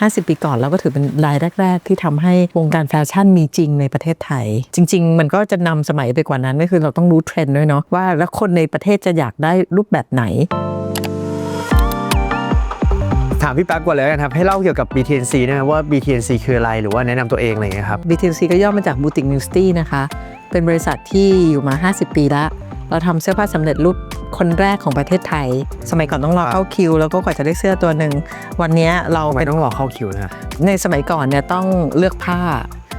50 ปีก่อนเราก็ถือเป็นรายแรก ๆ ที่ทำให้วงการแฟชั่นมีจริงในประเทศไทย จริง ๆ มันก็จะนำสมัยไปกว่านั้นก็คือเราต้องรู้เทรนด์ด้วยเนาะว่าแล้วคนในประเทศจะอยากได้รูปแบบไหนถามพี่แป๊บก่อนเลยกันครับ ให้เล่าเกี่ยวกับ BTNC นะครับว่า BTNC คืออะไรหรือว่าแนะนำตัวเองอะไรอย่างเงี้ยครับ BTC ก็ย่อมาจาก Boutique New City นะคะ เป็นบริษัทที่อยู่มา 50 ปีแล้วเราทำเสื้อผ้าสำเร็จรูป คนแรกของประเทศไทย สมัยก่อนต้องรอเข้าคิว แล้วก็กว่าจะได้เสื้อตัวหนึ่งวันเนี้ยเราทำไมเป็นต้องรอเข้าคิวนะครับในสมัยก่อนเนี่ยต้องเลือกผ้า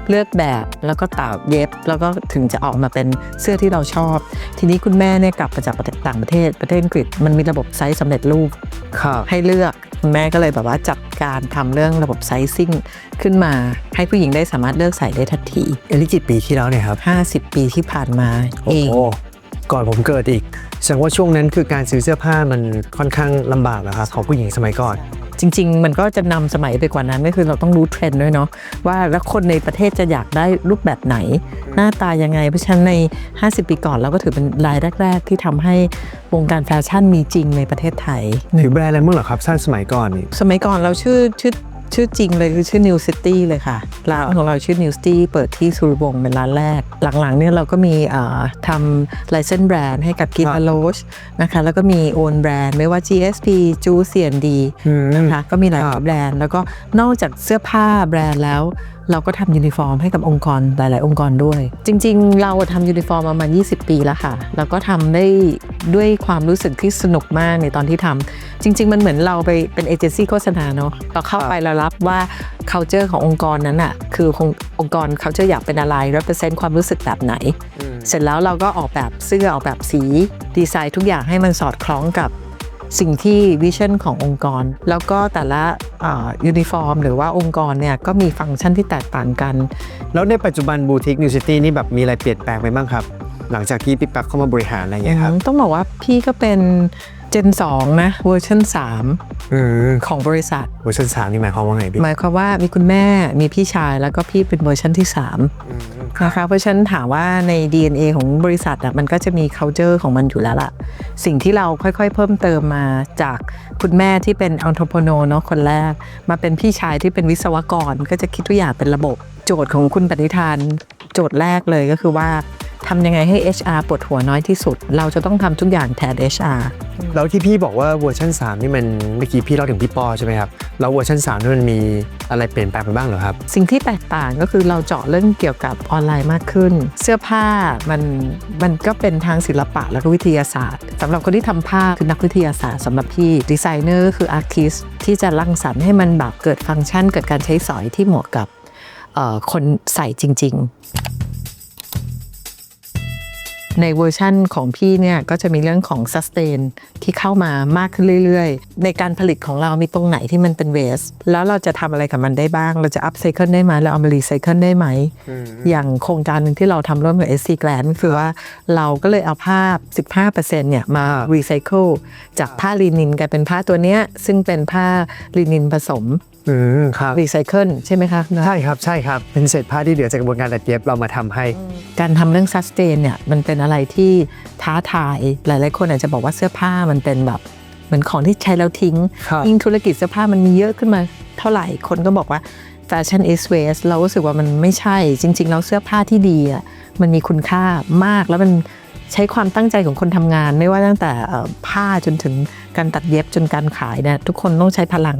เลือกแบบแล้วก็ตากเย็บ แล้วก็ถึงจะออกมาเป็นเสื้อที่เราชอบ ทีนี้คุณแม่เนี่ยกลับมาจากประเทศต่างประเทศประเทศอังกฤษมันมีระบบไซส์สำเร็จรูป ครับให้เลือกคุณแม่ก็เลยแบบว่าจัดการทำเรื่องระบบไซซิ่งขึ้นมา ให้ผู้หญิงได้สามารถเลือกใส่ได้ทันที อันนี้กี่ปีที่แล้วเนี่ยครับ 50 ปีที่ผ่านมาเอง โอ้ ก่อนผมเกิดอีกแสดงว่าช่วงนั้นคือการซื้อเสื้อผ้ามันค่อนข้างลำบากนะครับของผู้หญิงสมัยก่อน จริง ๆ มันก็จะนำสมัยไปกว่านั้นก็คือเราต้องรู้เทรนด์ด้วยเนาะว่าแล้วคนในประเทศจะอยากได้รูปแบบไหน หน้าตายังไง เพราะฉะนั้นใน 50 ปีก่อนเราก็ถือเป็นรายแรก ๆ ที่ทำให้วงการแฟชั่นมีจริงในประเทศไทยถือแบรนด์อะไรมั่งเหรอครับสั้นสมัยก่อนนี่สมัยก่อนเราชื่อชื่อ ชื่อจริงเลยคือชื่อ New City เลยค่ะ ร้านของเราชื่อ New City เปิดที่สุรวงศ์เป็นร้านแรก หลังๆเนี่ยเราก็มีเอ่อทำ license brand ให้กับกิฟครับต์โลชนะคะแล้วก็มี own brand ไม่ว่า GSP จูเซียนดีอืมนะคะก็มีหลายครับแบรนด์ แล้วก็นอกจากเสื้อผ้าแบรนด์แล้ว เราก็ทำยูนิฟอร์มให้กับองค์กรหลาย ๆ องค์กรด้วย จริง ๆ เราทำยูนิฟอร์มประมาณ 20 ปีแล้วค่ะ แล้วก็ทำได้ด้วยความรู้สึกที่สนุกมากในตอนที่ทำจริง ๆ มันเหมือนเราไปเป็นเอเจนซี่โฆษณาเนาะเราเข้าไปเรารับว่า culture ขององค์กรนั้นอะคือคงองค์กร culture อยากเป็นอะไร represent ความรู้สึกแบบไหน เสร็จแล้วเราก็ออกแบบเสื้อออกแบบสีดีไซน์ทุกอย่างให้มันสอดคล้องกับ สิ่งที่วิชั่นขององค์กร แล้วก็แต่ละยูนิฟอร์ม หรือว่าองค์กรเนี่ยก็มีฟังก์ชันที่แตกต่างกัน แล้วในปัจจุบันบูติกนิวซิตี้นี่แบบมีอะไรเปลี่ยนแปลงไปบ้างครับ หลังจากที่พี่แป๊บเข้ามาบริหารอะไรอย่างเงี้ยครับ ต้องบอกว่าพี่ก็เป็นเจน2นะเวอร์ชันอืม3ของบริษัทเวอร์ชันสามนี่หมายความว่าไงพี่หมายความว่ามีคุณแม่มีพี่ชายแล้วก็พี่เป็นเวอร์ชันที่3อืม นะคะเพราะฉะนั้นถามว่าใน DNA ของบริษัทอะมันก็จะมี culture ของมันอยู่แล้วล่ะ สิ่งที่เราค่อยๆ เพิ่มเติมมาจากคุณแม่ที่เป็น entrepreneur เนาะคนแรก มาเป็นพี่ชายที่เป็นวิศวกร ก็จะคิดทุกอย่างเป็นระบบ โจทย์ของคุณปณิธาน โจทย์แรกเลยก็คือว่าทำยังไงให้ HR ปวดหัวน้อยที่สุด เราจะต้องทำทุกอย่างแทน HR แล้วที่พี่บอกว่าเวอร์ชัน3นี่มันเมื่อกี้พี่เล่าถึงพี่ปอใช่ไหมครับแล้วเวอร์ชัน3นี่มันมีอะไรเปลี่ยนแปลงไปบ้างเหรอครับ สิ่งที่แตกต่างก็คือเราเจาะเรื่องเกี่ยวกับออนไลน์มากขึ้น เสื้อผ้ามันมันก็เป็นทางศิลปะและก็วิทยาศาสตร์สำหรับคนที่ทำผ้าคือนักวิทยาศาสตร์สำหรับพี่ดีไซเนอร์คืออาร์ติสที่จะรังสรรค์ให้มันแบบเกิดฟังก์ชัน เกิดการใช้สอยที่เหมาะกับเอ่อคนใส่จริง ๆ ในเวอร์ชั่นของพี่เนี่ยก็จะมีเรื่องของ sustain ที่เข้ามามากขึ้นเรื่อยๆ ในการผลิตของเรามีตรงไหนที่มันเป็น waste แล้วเราจะทำอะไรกับมันได้บ้าง เราจะ upcycle ได้ไหมเราเอามา recycle ได้ไหม อย่างโครงการหนึ่งที่เราทำร่วมกับ SC Grant คือว่าเราก็เลยเอาผ้า15%เนี่ยมา recycle จากผ้าลินินกลายเป็นผ้าตัวเนี้ยซึ่งเป็นผ้าลินินผสม อืมครับ recycle ใช่ไหมคะใช่ครับใช่ครับเป็นเศษผ้าที่เหลือจากกระบวนการตัดเย็บเรามาทำให้ การทำเรื่อง sustain เนี่ยมันเป็นอะไรที่ท้าทายหลาย ๆ คนอาจจะบอกว่าเสื้อผ้ามันเป็นแบบเหมือนของที่ใช้แล้วทิ้ง ครับ ยิ่งธุรกิจเสื้อผ้ามันมีเยอะขึ้นมาเท่าไหร่คนก็บอกว่า fashion is waste เรารู้สึกว่ามันไม่ใช่จริง ๆ แล้วเสื้อผ้าที่ดีอะมันมีคุณค่ามากแล้วมันใช้ความตั้งใจของคนทำงาน ไม่ว่าตั้งแต่เอ่อผ้าจนถึงการตัดเย็บจนการขายเนี่ยทุกคนต้องใช้พลัง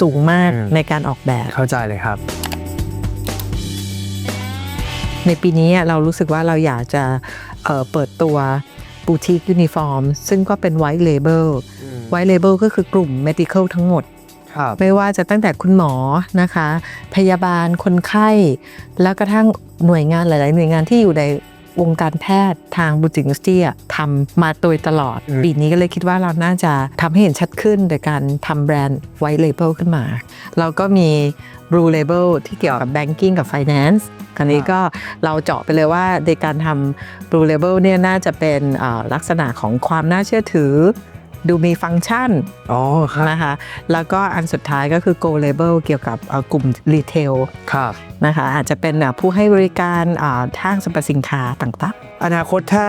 สูงมากอืมในการออกแบบ เข้าใจเลยครับ ในปีนี้เรารู้สึกว่าเราอยากจะเอ่อเปิดตัวบูติกยูนิฟอร์มซึ่งก็เป็นไวท์เลเบลไวท์เลเบลก็คือกลุ่ม medical ทั้งหมดครับไม่ว่าจะตั้งแต่คุณหมอนะคะ พยาบาลคนไข้ แล้วกระทั่งหน่วยงานหลาย ๆ หน่วยงานที่อยู่ใน วงการแพทย์ทางบูติกนิสตี้ทำมาโดยตลอดอืมปีนี้ก็เลยคิดว่าเราน่าจะทำให้เห็นชัดขึ้นโดยการทำแบรนด์ไวท์เลเบลขึ้นมา เราก็มี Blue Label ที่เกี่ยวกับ Banking กับ Finance คราวนี้ก็เราเจาะไปเลยว่าในการทำ Blue Label เนี่ยน่าจะเป็นเอ่อลักษณะของความน่าเชื่อถือ ดูมีฟังก์ชันอ๋อครับนะคะ แล้วก็อันสุดท้ายก็คือ Go Label เกี่ยวกับเอ่อกลุ่มรีเทลครับนะคะอาจจะเป็นอะผู้ให้บริการอ่าห้างสรรพสินค้าต่างอนาคตถ้า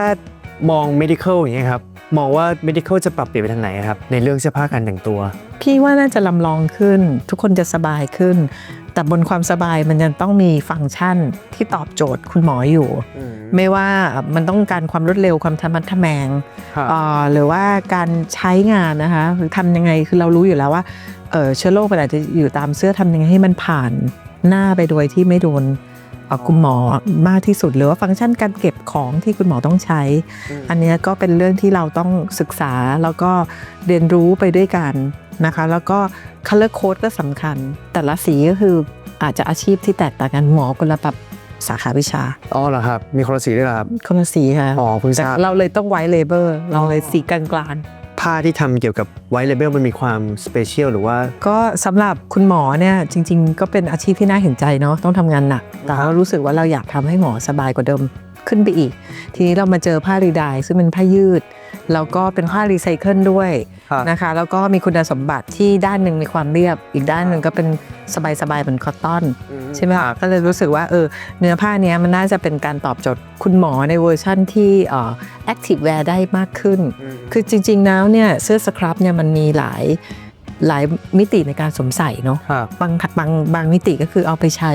มอง medical อย่างเงี้ยครับมองว่า medical จะปรับเปลี่ยนไปทางไหนครับ ในเรื่องเสื้อผ้าการแต่งตัว พี่ว่าน่าจะลำลองขึ้น ทุกคนจะสบายขึ้น แต่บนความสบายมันยังต้องมีฟังก์ชันที่ตอบโจทย์คุณหมออยู่ ไม่ว่ามันต้องการความรวดเร็วความธรรมัดทะแมงครับเอ่อหรือว่าการใช้งานนะคะหรือทำยังไงคือเรารู้อยู่แล้วว่าเอ่อเชื้อโรคมันอาจจะอยู่ตามเสื้อทำยังไงให้มันผ่านหน้าไปโดยที่ไม่โดนเอ่อคุณหมอมากที่สุดหรือว่าฟังก์ชันการเก็บของที่คุณหมอต้องใช้ อันเนี้ยก็เป็นเรื่องที่เราต้องศึกษาแล้วก็เรียนรู้ไปด้วยกัน นะคะ แล้วก็ color code ก็สำคัญ แต่ละสีก็คืออาจจะอาชีพที่แตกต่างกันหมอคนละแบบสาขาวิชา อ๋อเหรอครับ มีคนละสีด้วยเหรอครับ คนละสีค่ะอ๋อเพิ่งทแต่ราบ เราเลยต้องไวเลเบอร์เราเลยสีกลางๆผ้าที่ทำเกี่ยวกับไวท์เลเบลมันมีความสเปเชียลหรือว่า ก็สำหรับคุณหมอเนี่ยจริง ๆ ก็เป็นอาชีพที่น่าเห็นใจเนาะต้องทำงานหนัก แต่เรารู้สึกว่าเราอยากทำให้หมอสบายกว่าเดิมขึ้นไปอีก ทีนี้เรามาเจอผ้ารีไดายซึ่งเป็นผ้ายืด แล้วก็เป็นผ้ารีไซเคิลด้วยครับนะคะ แล้วก็มีคุณสมบัติที่ด้านหนึ่งมีความเรียบ อีกด้านหนึ่งก็เป็นสบายๆเหมือนคอตตอนใช่ไหมคะก็เลยรู้สึกว่าเออเนื้อผ้าเนี้ยมันน่าจะเป็นการตอบโจทย์คุณหมอในเวอร์ชั่นที่เอ่อ active wear ได้มากขึ้น คือจริงๆแล้วเนี่ยเสื้อสครับเนี่ยมันมีหลายหลายมิติในการสวมใส่เนาะครับบางบางบางมิติก็คือเอาไปใช้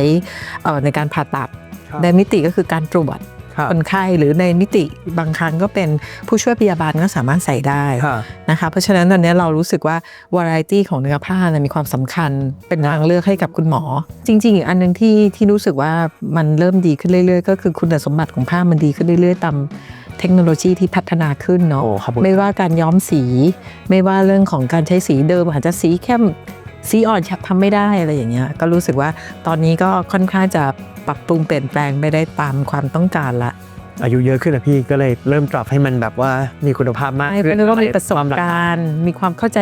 เอ่อในการผ่าตัดครับในมิติก็คือการตรวจ ครับคนไข้หรือในมิติบางครั้งก็เป็นผู้ช่วยพยาบาลก็สามารถใส่ได้ครับนะคะเพราะฉะนั้นตอนนี้เรารู้สึกว่าวาไรตี้ของเนื้อผ้าเนี่ยมีความสำคัญเป็นทางเลือกให้กับคุณหมอ จริง ๆ อีกอันหนึงที่ที่รู้สึกว่ามันเริ่มดีขึ้นเรื่อย ๆ ก็คือคุณสมบัติของผ้ามันดีขึ้นเรื่อยๆตามเทคโนโลยีที่พัฒนาขึ้นเนาะโอ้ขอบคุณไม่ว่าการย้อมสี ไม่ว่าเรื่องของการใช้สีเดิมอาจจะสีเข้ม สีอ่อนฉับทำไม่ได้อะไรอย่างเงี้ยก็รู้สึกว่าตอนนี้ก็ค่อนข้างจะปรับปรุงเปลี่ยนแปลงไปได้ตามความต้องการละอายุเยอะขึ้นนะพี่ก็เลยเริ่มปรับให้มันแบบว่ามีคุณภาพมากใช่ขึ้นแล้วก็มีประสบความหลากการณ์ มีความเข้าใจ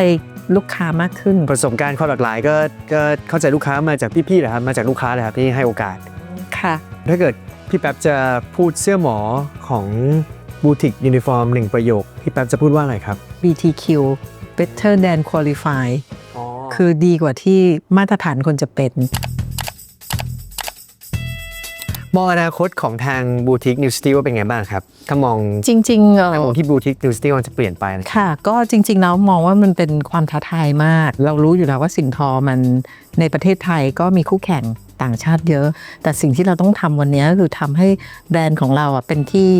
ลูกค้ามากขึ้น ประสบการณ์ความหลากหลายก็ก็เข้าใจลูกค้ามาจากพี่ๆเหรอครับมาจากลูกค้าเลยครับที่ให้โอกาสค่ะถ้าเกิดพี่แป๊บจะพูดเสื้อหมอของบูติกยูนิฟอร์มหนึ่งประโยค พี่แป๊บจะพูดว่าอะไรครับ BTQ better than qualify คือดีกว่าที่มาตรฐานคนจะเป็น มองอนาคตของทางบูติกนิวสตีว่าเป็นไงบ้างครับ ถ้ามองจริงๆเอ่อ มองที่บูติกนิวสตีมันจะเปลี่ยนไปนะค่ะก็จริงๆแล้วมองว่ามันเป็นความท้าทายมาก เรารู้อยู่แล้วว่าสินทอมันในประเทศไทยก็มีคู่แข่งต่างชาติเยอะ แต่สิ่งที่เราต้องทำวันนี้ก็คือทำให้แบรนด์ของเราอะเป็นที่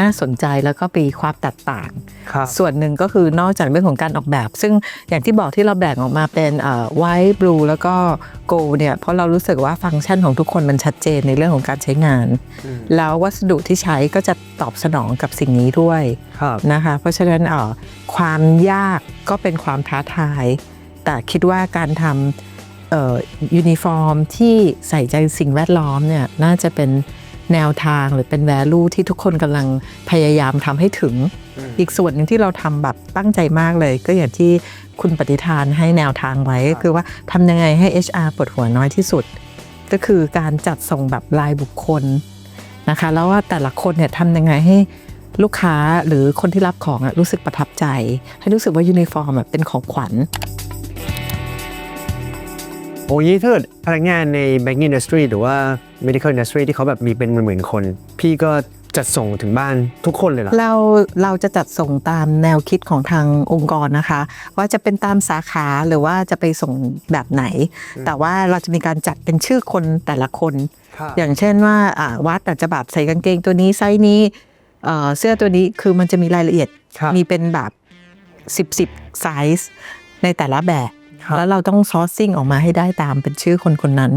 น่าสนใจแล้วก็ปีความแตกต่างครับส่วนหนึ่งก็คือนอกจากเรื่องของการออกแบบ ซึ่งอย่างที่บอกที่เราแบ่งออกมาเป็นไวท์บลูแล้วก็โกลเนี่ยเพราะเรารู้สึกว่าฟังก์ชันของทุกคนมันชัดเจนในเรื่องของการใช้งาน แล้ววัสดุที่ใช้ก็จะตอบสนองกับสิ่งนี้ด้วยครับนะคะเพราะฉะนั้นเอ่อความยากก็เป็นความท้าทาย แต่คิดว่าการทำเอ่อยูนิฟอร์มที่ใส่ใจสิ่งแวดล้อมเนี่ยน่าจะเป็น แนวทางหรือเป็น value ที่ทุกคนกำลังพยายามทำให้ถึง อีกส่วนหนึ่งที่เราทำแบบตั้งใจมากเลย ก็อย่างที่คุณปฏิทานให้แนวทางไว้ก็คือว่าทำยังไงให้ HR ปวดหัวน้อยที่สุด ก็คือการจัดส่งแบบรายบุคคลนะคะ แล้วว่าแต่ละคนเนี่ยทำยังไงให้ลูกค้าหรือคนที่รับของอะรู้สึกประทับใจ ให้รู้สึกว่ายูนิฟอร์มอะเป็นของขวัญ โอ้ยถ้าเกิดพนักงานใน banking industry หรือว่า medical industry ที่เขาแบบมีเป็นหมื่นๆคน พี่ก็จัดส่งถึงบ้านทุกคนเลยเหรอ เราเราจะจัดส่งตามแนวคิดของทางองค์กรนะคะ ว่าจะเป็นตามสาขาหรือว่าจะไปส่งแบบไหน แต่ว่าเราจะมีการจัดเป็นชื่อคนแต่ละคน อย่างเช่นว่าวัดอาจจะแบบใส่กางเกงตัวนี้ไซส์นี้เสื้อตัวนี้คือมันจะมีรายละเอียดมีเป็นแบบ 10 10ไซส์ในแต่ละแบรับ แล้วเราต้องซอร์ซิ่งออกมาให้ได้ตามเป็นชื่อคนคนนั้น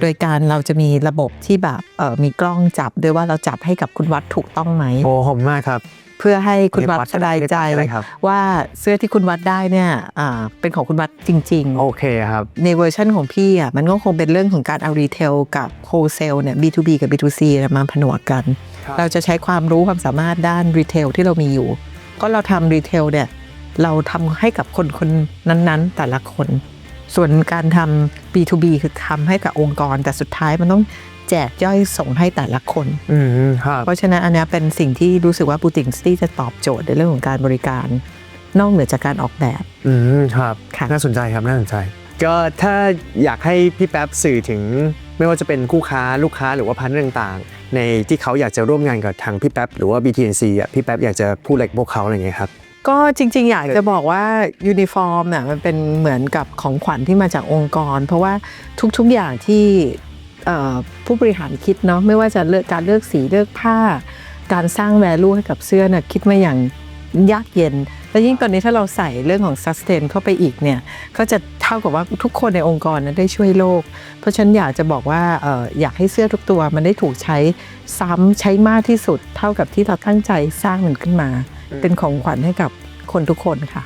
โดยการเราจะมีระบบที่แบบเอ่อมีกล้องจับด้วยว่าเราจับให้กับคุณวัดถูกต้องไหมโอ้หอมมากครับ เพื่อให้คุณวัดเรียกวัดสบายใจได้ครับว่าเสื้อที่คุณวัดได้เนี่ยอ่าเป็นของคุณวัดจริง ๆ โอเคครับในเวอร์ชันของพี่อะมันก็คงเป็นเรื่องของการเอารีเทลกับโฮเซลเนี่ย B2B กับ B2C เนี่ยมาผนวกกันครับเราจะใช้ความรู้ความสามารถด้านรีเทลที่เรามีอยู่ ก็เราทำรีเทลเนี่ย เราทำให้กับคนคนนั้นๆ แต่ละคน ส่วนการทำ B2B คือทำให้กับองค์กร แต่สุดท้ายมันต้องแจกย่อยส่งให้แต่ละคนอืมครับเพราะฉะนั้นอันเนี้ยเป็นสิ่งที่รู้สึกว่าบูติงสตี้จะตอบโจทย์ในเรื่องของการบริการ นอกเหนือจากการออกแบบ อืมครับค่ะน่าสนใจครับน่าสนใจ ก็ถ้าอยากให้พี่แป๊บสื่อถึงไม่ว่าจะเป็นคู่ค้าลูกค้าหรือว่าพันธุ์ต่างๆ ในที่เขาอยากจะร่วมงานกับทางพี่แป๊บหรือว่า BTNC อะพี่แป๊บอยากจะพูดอะไรกับพวกเขาอะไรอย่างเงี้ยครับ ก็จริง ๆ อยากจะบอกว่ายูนิฟอร์มเนี่ยมันเป็นเหมือนกับของขวัญที่มาจากองค์กร เพราะว่าทุกๆอย่างที่ผู้บริหารคิดเนาะไม่ว่าจะเลือกการเลือกสีเลือกผ้า การสร้าง value ให้กับเสื้อน่ะคิดมาอย่างยากเย็น แล้วยิ่งตอนนี้ถ้าเราใส่เรื่องของ sustain เข้าไปอีกเนี่ยก็จะเท่ากับว่าทุกคนในองค์กรนั้นได้ช่วยโลก เพราะฉันอยากจะบอกว่าอออยากให้เสื้อทุกตัวมันได้ถูกใช้ซ้ำใช้มากที่สุดเท่ากับที่เราตั้งใจสร้างมันขึ้นมา เป็นของขวัญให้กับคนทุกคนค่ะ